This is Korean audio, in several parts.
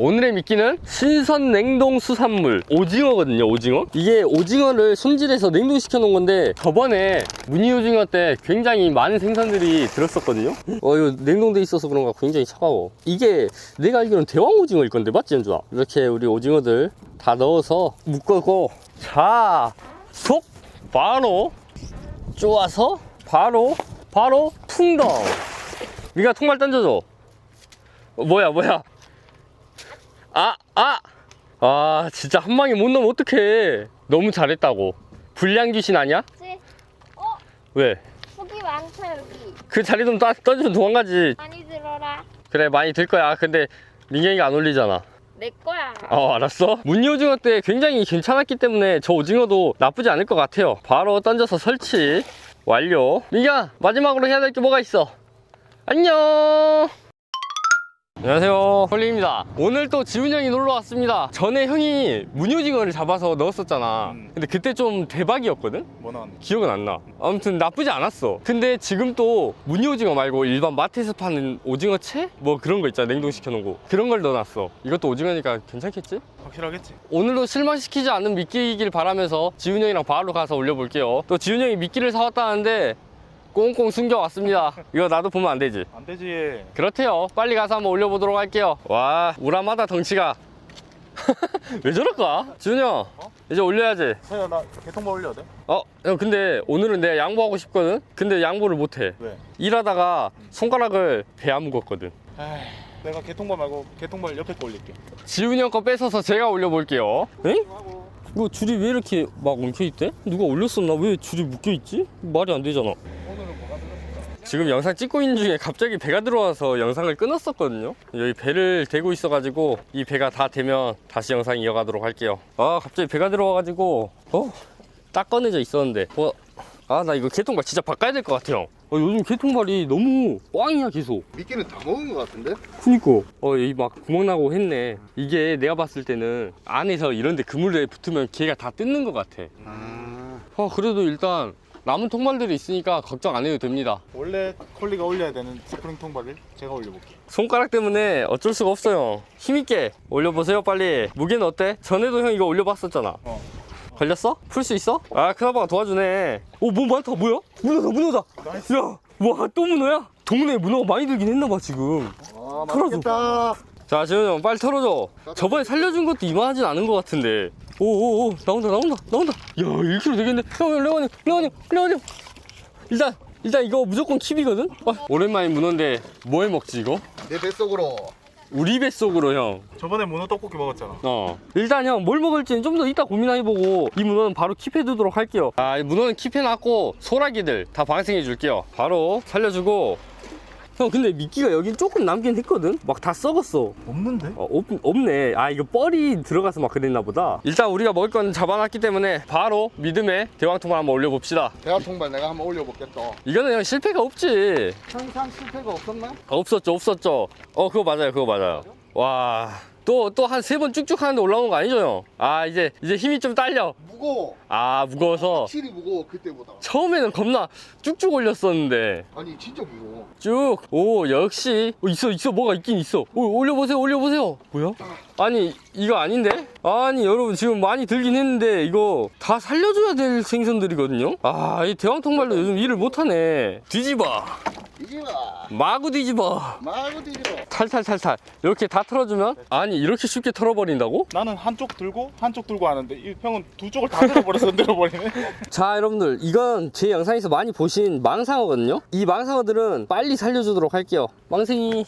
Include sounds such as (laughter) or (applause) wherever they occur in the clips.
오늘의 미끼는 신선 냉동 수산물 오징어거든요 오징어. 이게 오징어를 손질해서 냉동시켜 놓은 건데 저번에 무늬 오징어 때 굉장히 많은 생선들이 들었었거든요. 어 이거 냉동돼 있어서 그런가 굉장히 차가워. 이게 내가 알기로는 대왕 오징어일 건데 맞지 연주아? 이렇게 우리 오징어들 다 넣어서 묶고 자속 바로 쪼아서 바로 바로 퉁덩. 네가 통발 던져줘. 어, 뭐야 뭐야 아 아! 아 진짜 한 방에 못 넣으면 어떡해. 너무 잘했다고. 불량 귀신 아니야? 그치? 어? 왜? 고기 많다 여기. 그 자리 좀 따- 던지면 도망가지. 많이 들어라. 그래 많이 들 거야. 근데 민경이가 안 올리잖아. 내 거야. 어 알았어? 무늬 오징어 때 굉장히 괜찮았기 때문에 저 오징어도 나쁘지 않을 것 같아요. 바로 던져서 설치. 완료. 민경 마지막으로 해야 될 게 뭐가 있어? 안녕 안녕하세요 홀리입니다 오늘 또 지훈 형이 놀러 왔습니다 전에 형이 무늬 오징어를 잡아서 넣었었잖아 음. 근데 그때 좀 대박이었거든 뭐 나왔는데? 기억은 안 나. 아무튼 나쁘지 않았어. 근데 지금 또 오징어 말고 일반 마트에서 파는 오징어채? 뭐 그런 거 있잖아. 냉동시켜 놓은 거. 그런 걸 넣어놨어. 이것도 오징어니까 괜찮겠지? 확실하겠지? 오늘도 실망시키지 않는 미끼이길 바라면서 지훈 형이랑 바로 가서 올려볼게요. 또 지훈 형이 미끼를 사왔다는데 꽁꽁 숨겨왔습니다. 이거 나도 보면 안 되지. 안 되지. 그렇대요. 빨리 가서 한번 올려보도록 할게요. 와, 우람하다 덩치가. (laughs) 왜 저럴까? 지훈 형, 이제 올려야지. 서야 나 개통발 올려야 돼? 어, 형 근데 오늘은 내가 양보하고 싶거든? 근데 양보를 못해. 왜? 일하다가 손가락을 배안 묵었거든. 에이, 내가 개통발 말고 개통발 옆에 거 올릴게. 지훈이 형 거 뺏어서 제가 올려볼게요. 응? 하고 이거 줄이 왜 이렇게 막 엉켜있대? 누가 올렸었나? 왜 줄이 묶여있지? 말이 안 되잖아. 지금 영상 찍고 있는 중에 갑자기 배가 들어와서 영상을 끊었었거든요. 여기 배를 대고 있어 가지고 이 배가 다 되면 다시 영상 이어가도록 할게요. 아 갑자기 배가 들어와 가지고 어? 딱 꺼내져 있었는데 어? 아 나 이거 개통발 진짜 바꿔야 될 것 같아요. 어, 요즘 개통발이 너무 꽝이야 계속. 미끼는 다 먹은 것 같은데? 그니까 어 여기 막 구멍 나고 했네. 이게 내가 봤을 때는 안에서 이런데 그물에 붙으면 걔가 다 뜯는 것 같아. 아, 어 그래도 일단 남은 통발들이 있으니까 걱정 안 해도 됩니다. 원래 콜리가 올려야 되는 스프링 통발을 제가 올려볼게. 손가락 때문에 어쩔 수가 없어요. 힘있게 올려보세요, 빨리. 무게는 어때? 전에도 형 이거 올려봤었잖아. 어. 걸렸어? 풀 수 있어? 아, 큰아빠가 도와주네. 오, 뭐 많다, 뭐야? 문어다, 문어다. 나이스. 야, 와, 또 문어야? 동네에 문어가 많이 들긴 했나봐, 지금. 아. 맛있겠다. 자, 지훈 형, 빨리 털어줘. 저번에 살려준 것도 이만하진 않은 것 같은데. 오오오, 나온다, 나온다, 나온다. 야, 1kg 되겠네. 형, 형, 레원이, 레원이, 레원이. 일단, 일단 이거 무조건 킵이거든? 아, 오랜만에 문어인데, 뭐 해 먹지, 이거? 내 뱃속으로. 우리 뱃속으로 형. 저번에 문어 떡볶이 먹었잖아. 어. 일단 형 뭘 먹을지는 좀 더 이따 고민해보고 이 문어는 바로 킵해두도록 할게요. 아, 이 문어는 킵해놨고 소라기들 다 방생해 줄게요. 바로 살려주고. 형 근데 미끼가 여긴 조금 남긴 했거든? 막 다 썩었어. 없는데? 어, 없, 없네. 아, 이거 뻘이 들어가서 막 그랬나 보다. 일단 우리가 먹을 건 잡아놨기 때문에 바로 믿음의 대왕통을 한번 올려봅시다. 대화 통발 내가 한번 올려볼겠다. 이거는 형 실패가 없지. 항상 실패가 없었나? 없었죠, 없었죠. 어, 그거 맞아요, 그거 맞아요. 와. 또, 또 한 세 번 쭉쭉 하는데 올라오는 거 아니죠, 형? 아, 이제, 이제 힘이 좀 딸려. 무거워. 아, 무거워서. 확실히 무거워 그때보다. 처음에는 겁나 쭉쭉 올렸었는데. 아니 진짜 무거워. 쭉. 오, 역시. 어, 있어, 있어. 뭐가 있긴 있어. 오, 올려보세요, 올려보세요. 뭐야? 아니, 이거 아닌데? 아니, 여러분, 지금 많이 들긴 했는데, 이거 다 살려줘야 될 생선들이거든요? 아, 이 대왕통발도 요즘 일을 못하네. 뒤집어. 이지마. 마구 뒤집어. 마구 뒤집어. 탈탈탈탈. 이렇게 다 털어주면? 아니, 이렇게 쉽게 털어버린다고? 나는 한쪽 들고 한쪽 들고 하는데 이 형은 두 쪽을 다 들어버려서 (laughs) 들어버리네. 자 여러분들 이건 제 영상에서 많이 보신 망상어거든요 이 망상어들은 빨리 살려주도록 할게요 망생이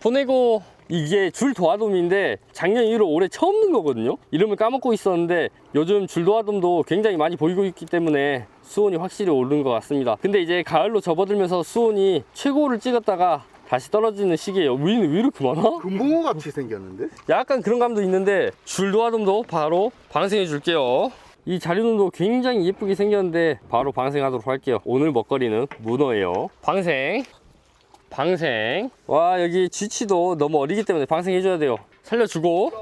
보내고 이게 줄 도화돔인데 작년 이후로 올해 처음 넣은 거거든요 이름을 까먹고 있었는데 요즘 줄 도화돔도 굉장히 많이 보이고 있기 때문에 수온이 확실히 오른 것 같습니다 근데 이제 가을로 접어들면서 수온이 최고를 찍었다가 다시 떨어지는 시기에요 위는 왜 이렇게 많아? 금붕어 같이 생겼는데? 약간 그런 감도 있는데 줄 도화돔도 바로 방생해 줄게요 이 자리돔도 굉장히 예쁘게 생겼는데 바로 방생하도록 할게요 오늘 먹거리는 문어예요 방생 방생 와 여기 쥐치도 너무 어리기 때문에 방생해 줘야 돼요 살려주고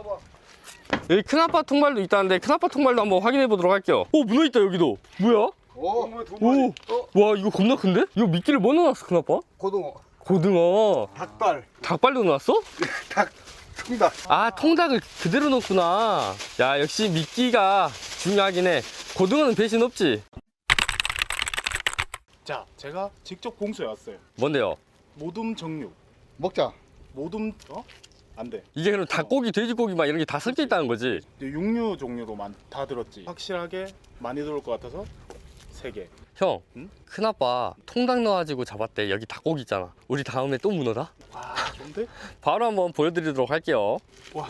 여기 큰아빠 통발도 있다는데 큰아빠 통발도 한번 확인해 보도록 할게요 오 문어 있다 여기도 뭐야? 오. 오, 와 이거 겁나 큰데? 이거 미끼를 뭐 넣어놨어 큰아빠? 고등어. 고등어 닭발. 닭발도 넣었어? (laughs) 닭. 통닭. 아 통닭을 그대로 넣구나 야 역시 미끼가 중요하긴 해 고등어는 배신 없지 자, 제가 직접 공수해 왔어요. 뭔데요? 모둠 정육. 먹자. 모둠 어? 안 돼. 이게 그럼 닭고기 돼지고기 막 이런 게 다 섞여 있다는 거지 육류 종류도 많, 다 들었지. 확실하게 많이 들어올 것 같아서 세 개. 형 응? 큰아빠 통닭 넣어가지고 잡았대 여기 닭고기 있잖아 우리 다음에 또 문어다? 와, 좋은데? 바로 한번 보여드리도록 할게요 와,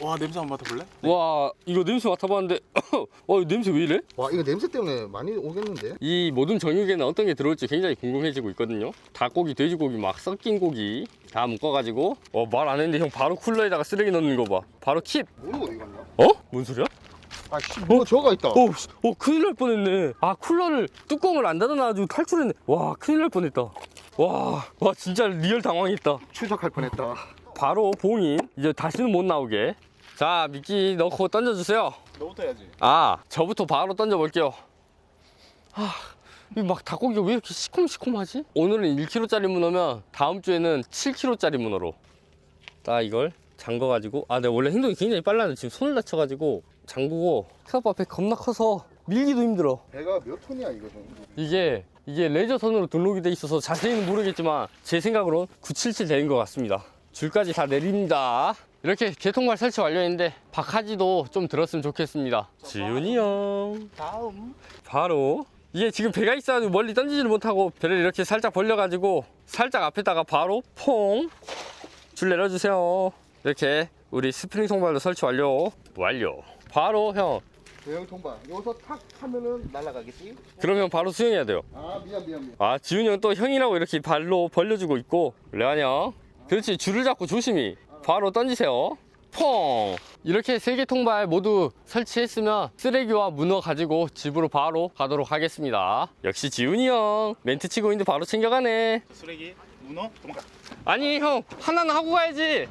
와 냄새 한번 맡아볼래? 와 이거 냄새 맡아봤는데 (coughs) 와 이거 냄새 왜 이래? 와 이거 냄새 때문에 많이 오겠는데? 이 모든 정육에는 어떤 게 들어올지 굉장히 궁금해지고 있거든요 닭고기 돼지고기 막 섞인 고기 다 묶어가지고 어 말 안 했는데 형 바로 쿨러에다가 쓰레기 넣는 거 봐 바로 킵 문어 어디 갔냐? 어? 뭔 소리야? 아씨 문어? 저가 있다. 어, 씨, 어 큰일 날 뻔했네. 아 쿨러를 뚜껑을 안 닫아놔가지고 탈출했네. 와 큰일 날 뻔했다. 와, 와 진짜 리얼 당황했다. 추적할 뻔했다. 바로 봉인. 이제 다시는 못 나오게. 자 미끼 넣고 던져주세요. 너부터 해야지. 아 저부터 바로 던져볼게요. 아, 이막 닭고기가 왜 이렇게 시큼시큼하지? 오늘은 1kg짜리 문어면 다음 주에는 7kg짜리 문어로. 딱 이걸 잠궈가지고. 아 내가 원래 행동이 굉장히 빨라는데 지금 손을 다쳐가지고 잠그고 생각보다 배 겁나 커서 밀기도 힘들어 배가 몇 톤이야 이거 좀. 이게 이게 레저선으로 등록이 돼 있어서 자세히는 모르겠지만 제 생각으론 977 되는 것 같습니다. 줄까지 다 내립니다. 이렇게 개통발 설치 완료했는데 박하지도 좀 들었으면 좋겠습니다. 지훈이 형 다음. 바로 이게 지금 배가 있어가지고 멀리 던지지를 못하고 배를 이렇게 살짝 벌려가지고 살짝 앞에다가 바로 퐁 줄 내려주세요. 이렇게 우리 스프링 통발도 설치 완료 완료. 바로 형. 대형 통발. 여기서 탁 하면은 날아가겠지? 그러면 바로 수영해야 돼요. 아 미안 미안 미안. 아 지훈이 형 또 형이라고 이렇게 발로 벌려주고 있고 레안이 형. 그렇지 줄을 잡고 조심히 바로 던지세요. 퐁! 이렇게 세 개 통발 모두 설치했으면 쓰레기와 문어 가지고 집으로 바로 가도록 하겠습니다. 역시 지훈이 형 멘트 치고 있는데 바로 챙겨가네. 쓰레기, 문어, 도망가. 아니 형 하나는 하고 가야지.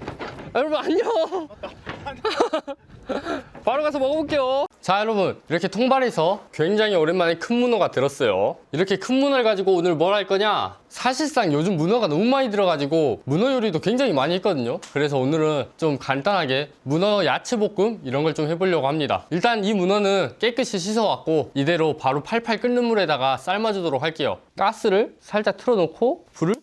여러분 안녕 (laughs) (laughs) 바로 가서 먹어볼게요. 자 여러분 이렇게 통발에서 굉장히 오랜만에 큰 문어가 들었어요. 이렇게 큰 문어를 가지고 오늘 뭘 할 거냐? 사실상 요즘 문어가 너무 많이 들어가지고 문어 요리도 굉장히 많이 했거든요. 그래서 오늘은 좀 간단하게 문어 야채 볶음 이런 걸 좀 해보려고 합니다. 일단 이 문어는 깨끗이 씻어왔고 이대로 바로 팔팔 끓는 물에다가 삶아주도록 할게요. 가스를 살짝 틀어놓고 불을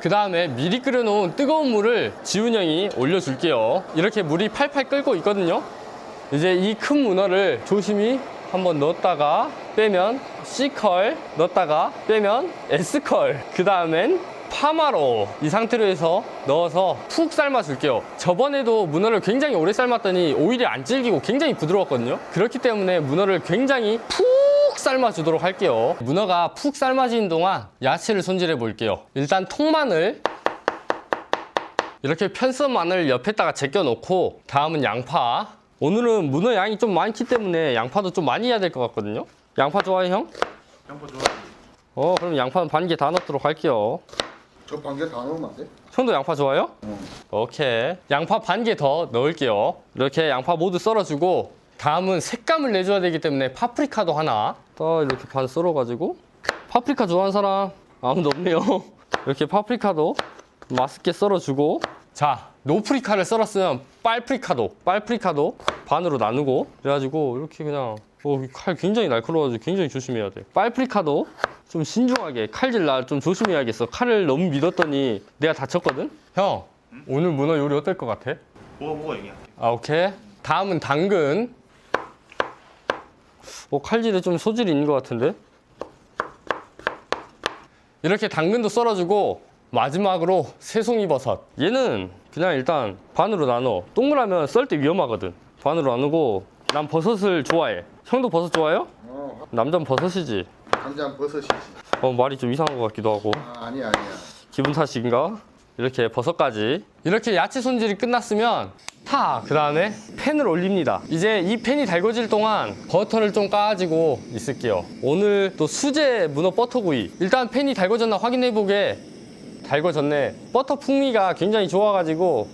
그 다음에 미리 끓여놓은 뜨거운 물을 지훈 형이 올려줄게요. 이렇게 물이 팔팔 끓고 있거든요. 이제 이 큰 문어를 조심히 한번 넣었다가 빼면 C컬, 넣었다가 빼면 S컬, 그 다음엔 파마로 이 상태로 해서 넣어서 푹 삶아 줄게요. 저번에도 문어를 굉장히 오래 삶았더니 오일이 안 질기고 굉장히 부드러웠거든요. 그렇기 때문에 문어를 굉장히 푹 삶아 주도록 할게요. 문어가 푹 삶아지는 동안 야채를 손질해 볼게요. 일단 통마늘 이렇게 편선 마늘 옆에다가 제껴 놓고 다음은 양파. 오늘은 문어 양이 좀 많기 때문에 양파도 좀 많이 해야 될 것 같거든요. 양파 좋아해 형? 양파 좋아. 어 그럼 양파는 반 개 다 넣도록 할게요. 저 반 개 다 넣으면 안 돼? 형도 양파 좋아해요? 응. 오케이. 양파 반 개 더 넣을게요. 이렇게 양파 모두 썰어주고 다음은 색감을 내줘야 되기 때문에 파프리카도 하나 딱 이렇게 반 썰어가지고 파프리카 좋아하는 사람 아무도 없네요. (laughs) 이렇게 파프리카도 맛있게 썰어주고 자 노프리카를 썰었으면 빨프리카도 빨프리카도 반으로 나누고 그래가지고 이렇게 그냥 어, 이칼 굉장히 날카로워가지고 굉장히 조심해야 돼. 빨프리카도 좀 신중하게 칼질 나 좀 조심해야겠어. 칼을 너무 믿었더니 내가 다쳤거든. 형 오늘 문어 요리 어떨 것 같아? 뭐가 뭐가 얘기할게. 아 오케이. 다음은 당근. 어 칼질에 좀 소질이 있는 것 같은데. 이렇게 당근도 썰어주고 마지막으로 새송이 버섯. 얘는 그냥 일단 반으로 나눠. 동그라면 썰 때 위험하거든. 반으로 나누고 난 버섯을 좋아해. 형도 버섯 좋아해요? 어 남자는 버섯이지. 당장 버섯이지. 어 말이 좀 이상한 것 같기도 하고. 아 아니야 아니야. 기분 탓인가? 이렇게 버섯까지 이렇게 야채 손질이 끝났으면 타! 그 다음에 팬을 올립니다 이제 이 팬이 달궈질 동안 버터를 좀 까가지고 있을게요 오늘 또 수제 문어 버터구이 일단 팬이 달궈졌나 확인해보게 달궈졌네 버터 풍미가 굉장히 좋아가지고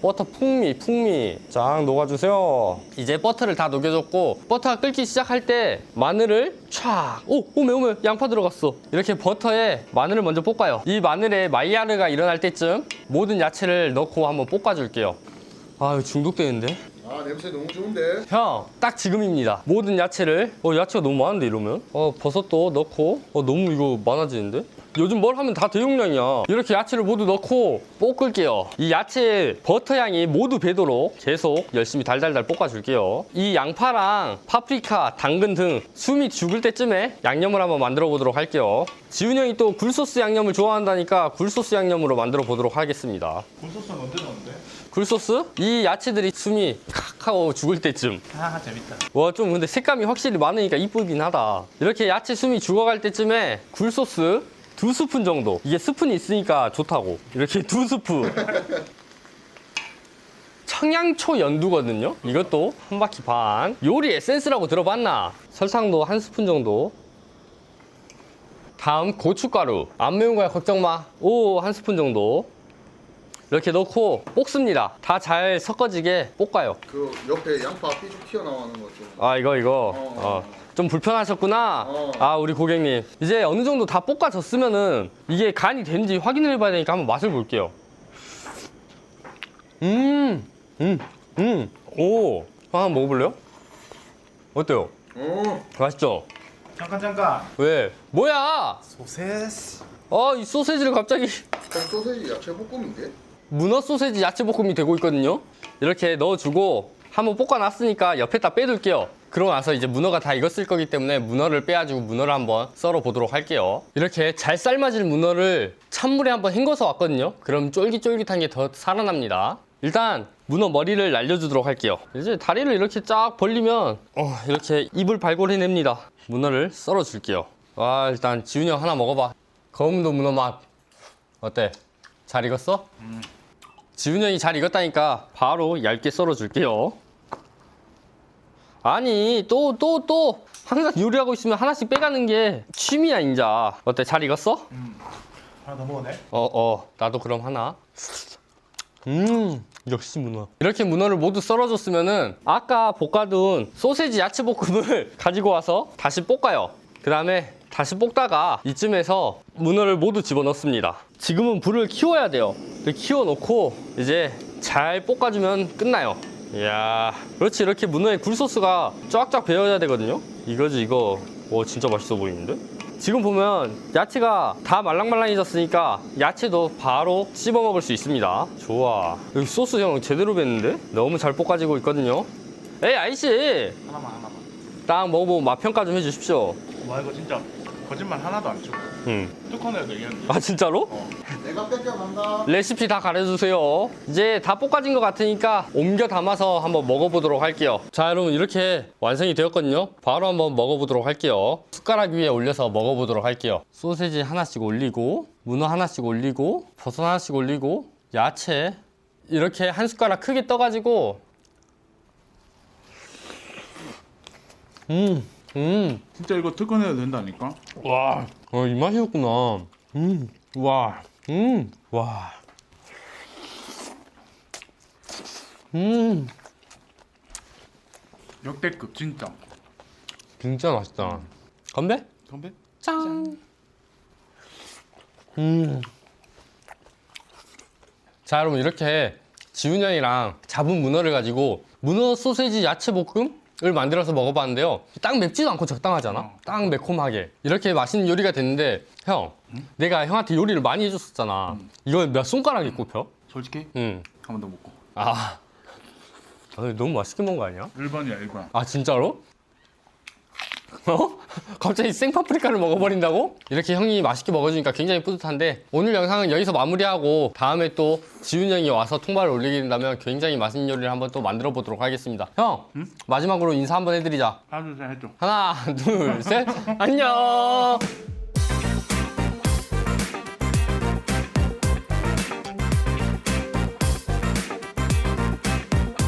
버터 풍미 풍미 쫙 녹아주세요 이제 버터를 다 녹여줬고 버터가 끓기 시작할 때 마늘을 촥 오! 오메 오메 양파 들어갔어 이렇게 버터에 마늘을 먼저 볶아요 이 마늘에 마이야르가 일어날 때쯤 모든 야채를 넣고 한번 볶아줄게요 아, 이거 중독되는데? 아 냄새 너무 좋은데. 형, 딱 지금입니다. 모든 야채를, 어, 야채가 너무 많은데, 이러면? 어, 버섯도 넣고, 어, 너무 이거 많아지는데? 요즘 뭘 하면 다 대용량이야. 이렇게 야채를 모두 넣고 볶을게요. 이 야채 버터 향이 모두 배도록 계속 열심히 달달달 볶아줄게요. 이 양파랑 파프리카, 당근 등 숨이 죽을 때쯤에 양념을 한번 만들어 보도록 할게요. 지훈 형이 또 굴소스 양념을 좋아한다니까 굴소스 양념으로 만들어 보도록 하겠습니다. 굴소스는 언제 넣는데? 굴소스? 이 야채들이 숨이 칵 하고 죽을 때쯤 아 재밌다. 와 좀 근데 색감이 확실히 많으니까 이쁘긴 하다 이렇게 야채 숨이 죽어갈 때쯤에 굴소스 두 스푼 정도. 이게 스푼이 있으니까 좋다고. 이렇게 두 스푼. 청양초 연두거든요? 이것도 한 바퀴 반. 요리 에센스라고 들어봤나? 설탕도 한 스푼 정도. 다음 고춧가루. 안 매운 거야 걱정 마오 한 스푼 정도 이렇게 넣고 볶습니다 다 잘 섞어지게 볶아요 그 옆에 양파 삐죽 튀어나오는 거 좀. 아 이거 이거 어. 어. 좀 불편하셨구나 어. 아 우리 고객님 이제 어느 정도 다 볶아졌으면은 이게 간이 된지 확인을 해봐야 되니까 한번 맛을 볼게요 음, 음음음오 한번 먹어볼래요? 어때요? 어. 맛있죠? 잠깐 잠깐. 왜? 뭐야? 소세지. 아 이 소세지를 갑자기 그럼 소세지 야채 볶음인데? 문어 소세지 야채 볶음이 되고 있거든요. 이렇게 넣어주고 한번 볶아놨으니까 옆에다 빼둘게요. 그러고 나서 이제 문어가 다 익었을 거기 때문에 문어를 빼가지고 문어를 한번 썰어 보도록 할게요. 이렇게 잘 삶아질 문어를 찬물에 한번 헹궈서 왔거든요. 그럼 쫄깃쫄깃한 게 더 살아납니다. 일단 문어 머리를 날려주도록 할게요. 이제 다리를 이렇게 쫙 벌리면 어, 이렇게 입을 발골해냅니다. 문어를 썰어 줄게요. 와 일단 지훈이 형 하나 먹어봐. 검은도 문어 맛 어때? 잘 익었어? 지훈 형이 잘 익었다니까 바로 얇게 썰어줄게요. 아니 또 또 또 항상 요리하고 있으면 하나씩 빼가는 게 취미야 인자. 어때 잘 익었어? 하나 더 먹어네. 어어 나도 그럼 하나. 음 역시 문어. 이렇게 문어를 모두 썰어줬으면은 아까 볶아둔 소세지 야채 볶음을 (laughs) 가지고 와서 다시 볶아요. 그 다음에 다시 볶다가 이쯤에서 문어를 모두 집어넣습니다. 지금은 불을 키워야 돼요. 키워놓고 이제 잘 볶아주면 끝나요. 이야, 그렇지 이렇게 문어에 굴소스가 쫙쫙 배어야 되거든요. 이거지 이거. 와 진짜 맛있어 보이는데? 지금 보면 야채가 다 말랑말랑해졌으니까 야채도 바로 씹어 먹을 수 있습니다. 좋아. 여기 소스 형 제대로 뱄는데? 너무 잘 볶아지고 있거든요. 에이 아이씨, 하나만 하나만. 딱 먹어보고 맛 평가 좀 해주십시오. 와 이거 진짜 거짓말 하나도 안 치고 음. 뚜껑에도 얘기했는데. 아 진짜로? 내가 뺏겨간다. 레시피 다 가려주세요. 이제 다 볶아진 것 같으니까 옮겨 담아서 한번 먹어보도록 할게요. 자, 여러분 이렇게 완성이 되었거든요. 바로 한번 먹어보도록 할게요. 숟가락 위에 올려서 먹어보도록 할게요. 소세지 하나씩 올리고, 문어 하나씩 올리고, 버섯 하나씩 올리고, 야채 이렇게 한 숟가락 크게 떠가지고, 음, 음. 진짜 이거 뚜껑에도 된다니까. 와, 어, 이 맛이었구나. 음, 와, 음, 와. 음, 역대급 진짜. 진짜 맛있다. 건배? 선배? 짠. 음. 자, 여러분 이렇게 지훈 형이랑 잡은 문어를 가지고 문어 소세지 야채 볶음 을 만들어서 먹어봤는데요. 딱 맵지도 않고 적당하잖아. 어. 딱 매콤하게 이렇게 맛있는 요리가 됐는데 형, 내가 형한테 요리를 많이 해줬었잖아. 이걸 몇 손가락에 꼽혀? 솔직히 응. 한 번 더 먹고. 아, 아, 너무 맛있게 먹은 거 아니야? 1번이야 1번. 아 진짜로? 어? (laughs) 갑자기 생파프리카를 먹어버린다고? 이렇게 형이 맛있게 먹어주니까 굉장히 뿌듯한데 오늘 영상은 여기서 마무리하고 다음에 또 지훈 형이 와서 통발을 올리게 된다면 굉장히 맛있는 요리를 한번 또 만들어 보도록 하겠습니다 형 마지막으로 인사 한번 해드리자 하나 둘셋 해줘. 하나 (laughs) 둘 셋 안녕